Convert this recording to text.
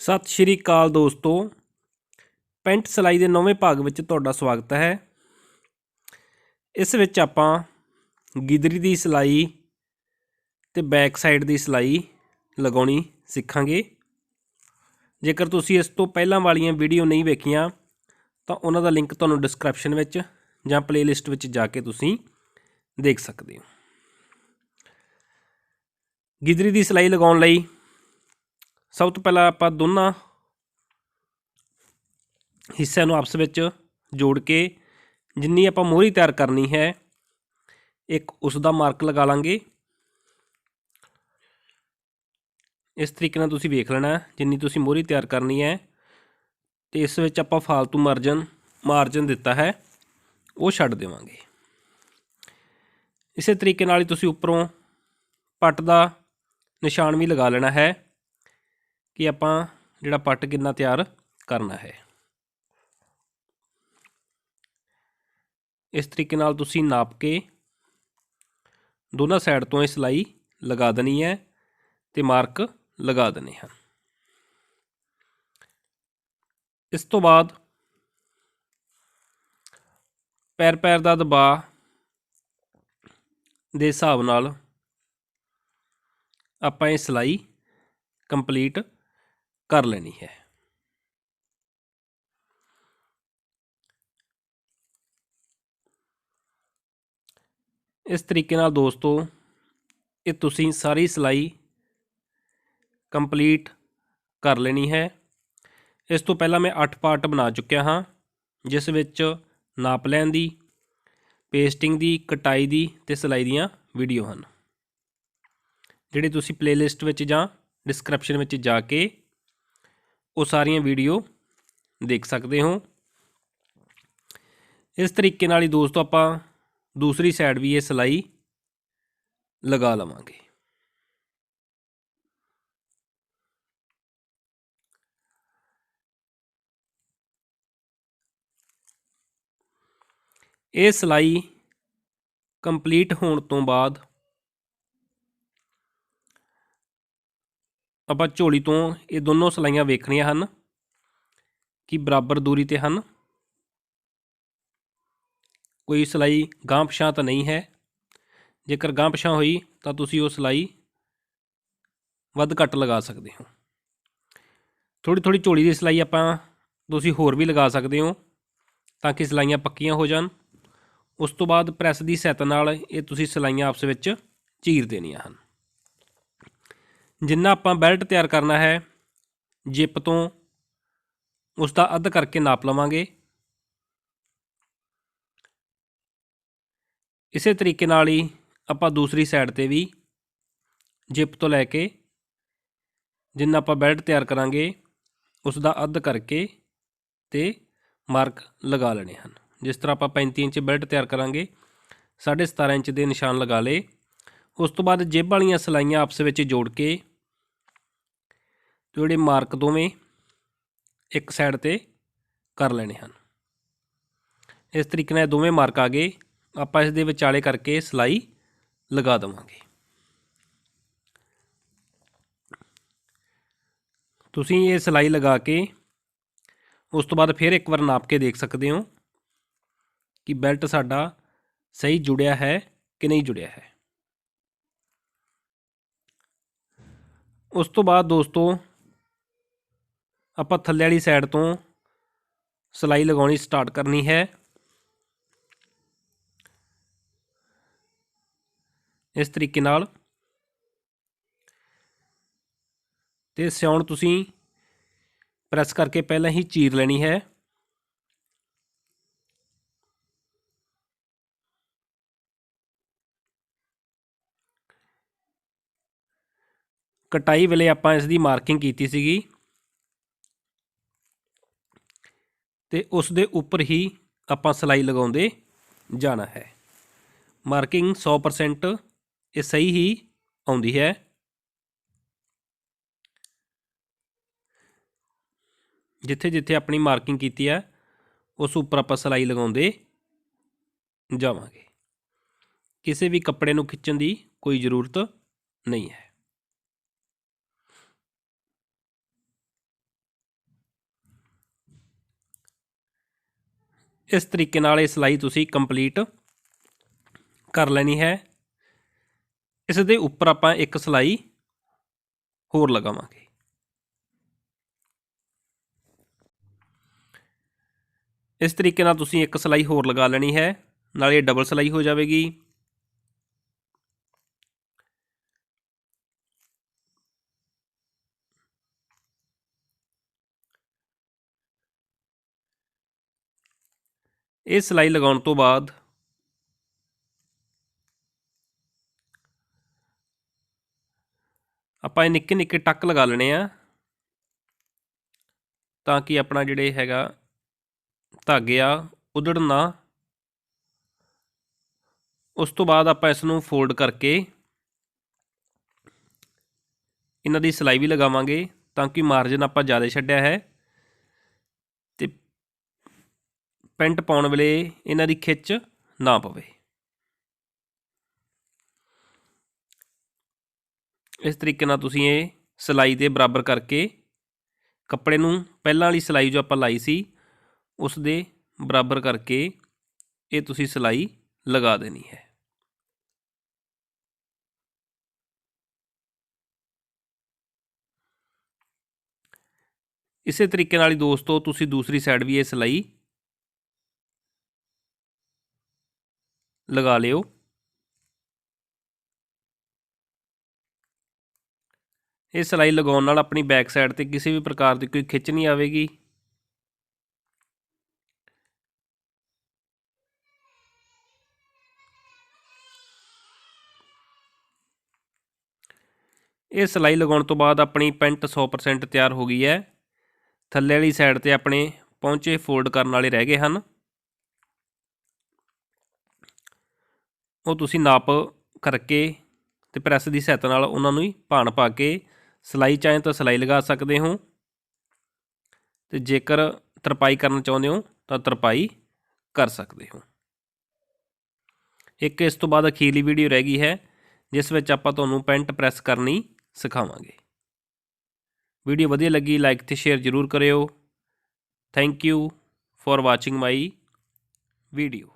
ਸਤਿ ਸ਼੍ਰੀ ਅਕਾਲ ਦੋਸਤੋ। ਪੈਂਟ ਸਿਲਾਈ ਦੇ ਨੌਵੇਂ ਭਾਗ ਵਿੱਚ ਤੁਹਾਡਾ ਸਵਾਗਤ ਹੈ। ਇਸ ਵਿੱਚ ਆਪਾਂ ਗਿਦਰੀ ਦੀ ਸਿਲਾਈ ਤੇ ਬੈਕ ਸਾਈਡ ਦੀ ਸਿਲਾਈ ਲਗਾਉਣੀ ਸਿੱਖਾਂਗੇ। ਜੇਕਰ ਤੁਸੀਂ ਇਸ ਤੋਂ ਪਹਿਲਾਂ ਵਾਲੀਆਂ ਵੀਡੀਓ ਨਹੀਂ ਵੇਖੀਆਂ, ਤਾਂ ਉਹਨਾਂ ਦਾ ਲਿੰਕ ਤੁਹਾਨੂੰ ਡਿਸਕ੍ਰਿਪਸ਼ਨ ਵਿੱਚ ਜਾਂ ਪਲੇਲਿਸਟ ਵਿੱਚ ਜਾ ਕੇ ਤੁਸੀਂ ਦੇਖ ਸਕਦੇ ਹੋ। ਗਿਦਰੀ ਦੀ ਸਿਲਾਈ ਲਗਾਉਣ ਲਈ ਸਭ ਤੋਂ ਪਹਿਲਾਂ ਆਪਾਂ ਦੋਨਾਂ ਹਿੱਸਿਆਂ ਨੂੰ ਆਪਸ ਵਿੱਚ ਜੋੜ ਕੇ ਜਿੰਨੀ ਆਪਾਂ ਮੋਹਰੀ ਤਿਆਰ ਕਰਨੀ ਹੈ, ਇੱਕ ਉਸ ਦਾ ਮਾਰਕ ਲਗਾ ਲਾਂਗੇ। ਇਸ ਤਰੀਕੇ ਨਾਲ ਤੁਸੀਂ ਵੇਖ ਲੈਣਾ ਜਿੰਨੀ ਤੁਸੀਂ ਮੋਹਰੀ ਤਿਆਰ ਕਰਨੀ ਹੈ ਤੇ ਇਸ ਵਿੱਚ ਆਪਾਂ ਫਾਲਤੂ ਮਾਰਜਨ ਮਾਰਜਨ ਦਿੱਤਾ ਹੈ, ਉਹ ਛੱਡ ਦੇਵਾਂਗੇ। ਇਸੇ ਤਰੀਕੇ ਨਾਲ ਹੀ ਤੁਸੀਂ ਉੱਪਰੋਂ ਪੱਟ ਦਾ ਨਿਸ਼ਾਨ ਵੀ ਲਗਾ ਲੈਣਾ ਹੈ। ਕਿ ਆਪਾਂ ਜਿਹੜਾ ਪੱਟ ਕਿੰਨਾ ਤਿਆਰ ਕਰਨਾ ਹੈ। ਇਸ ਤਰੀਕੇ ਨਾਲ ਤੁਸੀਂ ਨਾਪ ਕੇ ਦੋਨਾਂ ਸਾਈਡ ਤੋਂ ਇਹ ਸਿਲਾਈ ਲਗਾ ਦੇਣੀ ਹੈ ਤੇ ਮਾਰਕ ਲਗਾ ਦੇਣੇ ਹਨ। ਇਸ ਤੋਂ ਬਾਅਦ ਪੈਰ ਪੈਰ ਦਾ ਦਬਾਅ ਦੇ ਹਿਸਾਬ ਨਾਲ ਆਪਾਂ ਇਹ ਸਿਲਾਈ ਕੰਪਲੀਟ ਕਰ ਲੈਣੀ ਹੈ। ਇਸ ਤਰੀਕੇ ਨਾਲ ਦੋਸਤੋ, ਇਹ ਤੁਸੀਂ ਸਾਰੀ ਸਿਲਾਈ ਕੰਪਲੀਟ ਕਰ ਲੈਣੀ ਹੈ। ਇਸ ਤੋਂ ਪਹਿਲਾਂ ਮੈਂ 8 ਪਾਰਟ ਬਣਾ ਚੁੱਕਿਆ ਹਾਂ, ਜਿਸ ਵਿੱਚ ਨਾਪ ਲੈਣ ਦੀ, ਪੇਸਟਿੰਗ ਦੀ, ਕਟਾਈ ਦੀ ਤੇ ਸਿਲਾਈ ਦੀਆਂ ਵੀਡੀਓ ਹਨ। ਜਿਹੜੇ ਤੁਸੀਂ ਪਲੇਲਿਸਟ ਵਿੱਚ ਜਾਂ ਡਿਸਕ੍ਰਿਪਸ਼ਨ ਵਿੱਚ ਜਾ ਕੇ ਉਹ ਸਾਰੀਆਂ ਵੀਡੀਓ ਦੇਖ ਸਕਦੇ ਹੋ। ਇਸ ਤਰੀਕੇ ਨਾਲ ਹੀ ਦੋਸਤੋ ਆਪਾਂ ਦੂਸਰੀ ਸਾਈਡ ਵੀ ਇਹ ਸਿਲਾਈ ਲਗਾ ਲਵਾਂਗੇ। ਇਹ ਸਿਲਾਈ ਕੰਪਲੀਟ ਹੋਣ ਤੋਂ ਬਾਅਦ ਆਪਾਂ ਝੋਲੀ ਤੋਂ ਇਹ ਦੋਨੋਂ ਸਲਾਈਆਂ ਵੇਖਣੀਆਂ ਹਨ ਕਿ ਬਰਾਬਰ ਦੂਰੀ ਤੇ ਹਨ। ਕੋਈ ਸਲਾਈ ਗਾਂਹ ਪਛਾਂ ਤਾਂ ਨਹੀਂ ਹੈ। ਜੇਕਰ ਗਾਂਹ ਪਛਾਂ ਹੋਈ ਤਾਂ ਤੁਸੀਂ ਉਹ ਸਲਾਈ ਵੱਧ ਘੱਟ ਲਗਾ ਸਕਦੇ ਹੋ। ਥੋੜੀ ਥੋੜੀ ਝੋਲੀ ਦੀ ਸਲਾਈ ਆਪਾਂ ਤੁਸੀਂ ਹੋਰ ਵੀ ਲਗਾ ਸਕਦੇ ਹੋ ਤਾਂ ਕਿ ਸਲਾਈਆਂ ਪੱਕੀਆਂ ਹੋ ਜਾਣ। ਉਸ ਤੋਂ ਬਾਅਦ ਪ੍ਰੈਸ ਦੀ ਸਹਾਇਤਾ ਨਾਲ ਇਹ ਤੁਸੀਂ ਸਲਾਈਆਂ ਆਪਸ ਵਿੱਚ ਚੀਰ ਦੇਣੀਆਂ ਹਨ। ਜਿੰਨਾ ਆਪਾਂ ਬੈਲਟ ਤਿਆਰ ਕਰਨਾ ਹੈ, ਜਿਪ ਤੋਂ ਉਸ ਦਾ ਅੱਧ ਕਰਕੇ ਨਾਪ ਲਵਾਂਗੇ। ਇਸੇ ਤਰੀਕੇ ਨਾਲ ਹੀ ਆਪਾਂ ਦੂਸਰੀ ਸਾਈਡ ਤੇ ਵੀ ਜਿਪ ਤੋਂ ਲੈ ਕੇ, ਜਿੰਨਾ ਆਪਾਂ ਬੈਲਟ ਤਿਆਰ ਕਰਾਂਗੇ ਉਸ ਦਾ ਅੱਧ ਕਰਕੇ ਤੇ ਮਾਰਕ ਲਗਾ ਲੈਣੇ ਹਨ। ਜਿਸ ਤਰ੍ਹਾਂ ਆਪਾਂ 35 ਇੰਚ ਬੈਲਟ ਤਿਆਰ ਕਰਾਂਗੇ 17.5 ਇੰਚ ਦੇ ਨਿਸ਼ਾਨ ਲਗਾ ਲਏ, ਉਸ ਤੋਂ ਬਾਅਦ ਜੇਬ ਵਾਲੀਆਂ ਸਲਾਈਆਂ ਆਪਸ ਵਿੱਚ ਜੋੜ ਕੇ ਜਿਹੜੇ ਮਾਰਕ ਦੋਵੇਂ ਇੱਕ ਸਾਈਡ ਤੇ ਕਰ ਲੈਣੇ ਹਨ। ਇਸ ਤਰੀਕੇ ਨਾਲ ਦੋਵੇਂ ਮਾਰਕ ਆ ਗਏ। ਆਪਾਂ ਇਸ ਦੇ ਵਿਚਾਲੇ ਕਰਕੇ ਸਲਾਈ ਲਗਾ ਦਵਾਂਗੇ। ਤੁਸੀਂ ਇਹ ਸਲਾਈ ਲਗਾ ਕੇ ਉਸ ਤੋਂ ਬਾਅਦ ਫਿਰ ਇੱਕ ਵਾਰ ਨਾਪ ਕੇ ਦੇਖ ਸਕਦੇ ਹੋ ਕਿ ਬੈਲਟ ਸਾਡਾ ਸਹੀ ਜੁੜਿਆ ਹੈ ਕਿ ਨਹੀਂ ਜੁੜਿਆ ਹੈ। ਉਸ ਤੋਂ ਬਾਅਦ ਦੋਸਤੋ ਆਪਾਂ ਥੱਲੇ ਵਾਲੀ ਸਾਈਡ ਤੋਂ ਸਲਾਈ ਲਗਾਉਣੀ ਸਟਾਰਟ ਕਰਨੀ ਹੈ। ਇਸ ਤਰੀਕੇ ਨਾਲ। ਤੇ ਸਿਉਣ ਤੁਸੀਂ ਪ੍ਰੈਸ ਕਰਕੇ ਪਹਿਲਾਂ ਹੀ ਚੀਰ ਲੈਣੀ ਹੈ। ਕਟਾਈ ਵੇਲੇ ਆਪਾਂ ਇਸ ਦੀ ਮਾਰਕਿੰਗ ਕੀਤੀ ਸੀਗੀ। ਤੇ ਉਸ ਦੇ ਉੱਪਰ ਹੀ ਆਪਾਂ ਸਲਾਈ ਲਗਾਉਂਦੇ ਜਾਣਾ ਹੈ। ਮਾਰਕਿੰਗ 100% ਇਹ ਸਹੀ ਹੀ ਆਉਂਦੀ ਹੈ। ਜਿੱਥੇ ਜਿੱਥੇ ਆਪਣੀ ਮਾਰਕਿੰਗ ਕੀਤੀ ਹੈ, ਉਸ ਉੱਪਰ ਆਪਾਂ ਸਲਾਈ ਲਗਾਉਂਦੇ ਜਾਵਾਂਗੇ। ਕਿਸੇ ਵੀ ਕੱਪੜੇ ਨੂੰ ਖਿੱਚਣ ਦੀ ਕੋਈ ਜ਼ਰੂਰਤ ਨਹੀਂ ਹੈ। ਇਸ ਤਰੀਕੇ ਨਾਲ ਇਹ ਸਿਲਾਈ ਤੁਸੀਂ ਕੰਪਲੀਟ ਕਰ ਲੈਣੀ ਹੈ। ਇਸ ਦੇ ਉੱਪਰ ਆਪਾਂ ਇੱਕ ਸਿਲਾਈ ਹੋਰ ਲਗਾਵਾਂਗੇ। ਇਸ ਤਰੀਕੇ ਨਾਲ ਤੁਸੀਂ ਇੱਕ ਸਿਲਾਈ ਹੋਰ ਲਗਾ ਲੈਣੀ ਹੈ, ਨਾਲੇ ਇਹ ਡਬਲ ਸਿਲਾਈ ਹੋ ਜਾਵੇਗੀ। ਇਹ ਸਿਲਾਈ ਲਗਾਉਣ ਤੋਂ ਬਾਅਦ ਆਪਾਂ ਇਹ ਨਿੱਕੇ ਨਿੱਕੇ ਟੱਕ ਲਗਾ ਲੈਣੇ ਆ ਤਾਂ ਕਿ ਆਪਣਾ ਜਿਹੜੇ ਹੈਗਾ ਧਾਗੇ ਆ ਉਧੜਨ ਨਾ। ਉਸ ਤੋਂ ਬਾਅਦ ਆਪਾਂ ਇਸ ਨੂੰ ਫੋਲਡ ਕਰਕੇ ਇਹਨਾਂ ਦੀ ਸਿਲਾਈ ਵੀ ਲਗਾਵਾਂਗੇ ਤਾਂ ਕਿ ਮਾਰਜਨ ਆਪਾਂ ਜ਼ਿਆਦਾ ਛੱਡਿਆ ਹੈ ਤੇ ਪੈਂਟ ਪਾਉਣ ਵੇਲੇ ਇਹਨਾਂ ਦੀ ਖਿੱਚ ਨਾ ਪਵੇ। ਇਸ ਤਰੀਕੇ ਨਾਲ ਤੁਸੀਂ ਇਹ ਸਿਲਾਈ ਦੇ ਬਰਾਬਰ ਕਰਕੇ ਕੱਪੜੇ ਨੂੰ ਪਹਿਲਾਂ ਵਾਲੀ ਸਿਲਾਈ ਜੋ ਆਪਾਂ ਲਾਈ ਸੀ, ਉਸ ਦੇ ਬਰਾਬਰ ਕਰਕੇ ਇਹ ਤੁਸੀਂ ਸਿਲਾਈ ਲਗਾ ਦੇਣੀ ਹੈ। ਇਸੇ ਤਰੀਕੇ ਨਾਲ ਹੀ ਦੋਸਤੋ, ਤੁਸੀਂ ਦੂਸਰੀ ਸਾਈਡ ਵੀ ਇਹ ਸਿਲਾਈ ਲਗਾ ਲਿਓ। ਇਹ ਸਿਲਾਈ ਲਗਾਉਣ ਨਾਲ ਆਪਣੀ ਬੈਕ ਸਾਈਡ ਤੇ ਕਿਸੇ ਵੀ ਪ੍ਰਕਾਰ ਦੀ ਕੋਈ ਖਿੱਚ ਨਹੀਂ ਆਵੇਗੀ। ਇਹ ਸਿਲਾਈ ਲਗਾਉਣ ਤੋਂ ਬਾਅਦ ਆਪਣੀ ਪੈਂਟ 100% ਤਿਆਰ ਹੋ ਗਈ ਹੈ। ਥੱਲੇ ਵਾਲੀ ਸਾਈਡ ਤੇ ਆਪਣੇ ਪਹੁੰਚੇ ਫੋਲਡ ਕਰਨ ਵਾਲੇ ਰਹਿ ਗਏ ਹਨ। ਉਹ ਤੁਸੀਂ ਨਾਪ ਕਰਕੇ ਤੇ ਪ੍ਰੈਸ ਦੀ ਸਹਾਇਤਾ ਨਾਲ ਉਹਨਾਂ ਨੂੰ ਹੀ ਭਾਣ ਪਾ ਕੇ ਸਿਲਾਈ ਚਾਹੇ ਤਾਂ ਸਿਲਾਈ ਲਗਾ ਸਕਦੇ ਹੋ। ਤੇ ਜੇਕਰ ਤਰਪਾਈ ਕਰਨਾ ਚਾਹੁੰਦੇ ਹੋ ਤਾਂ ਤਰਪਾਈ ਕਰ ਸਕਦੇ ਹੋ। ਇੱਕ ਇਸ ਤੋਂ ਬਾਅਦ ਅਖੀਰਲੀ ਵੀਡੀਓ ਰਹਿ ਗਈ ਹੈ, ਜਿਸ ਵਿੱਚ ਆਪਾਂ ਤੁਹਾਨੂੰ ਪੈਂਟ ਪ੍ਰੈਸ ਕਰਨੀ ਸਿਖਾਵਾਂਗੇ। ਵੀਡੀਓ ਵਧੀਆ ਲੱਗੀ ਲਾਈਕ ਤੇ ਸ਼ੇਅਰ ਜ਼ਰੂਰ ਕਰਿਓ। Thank you for watching my video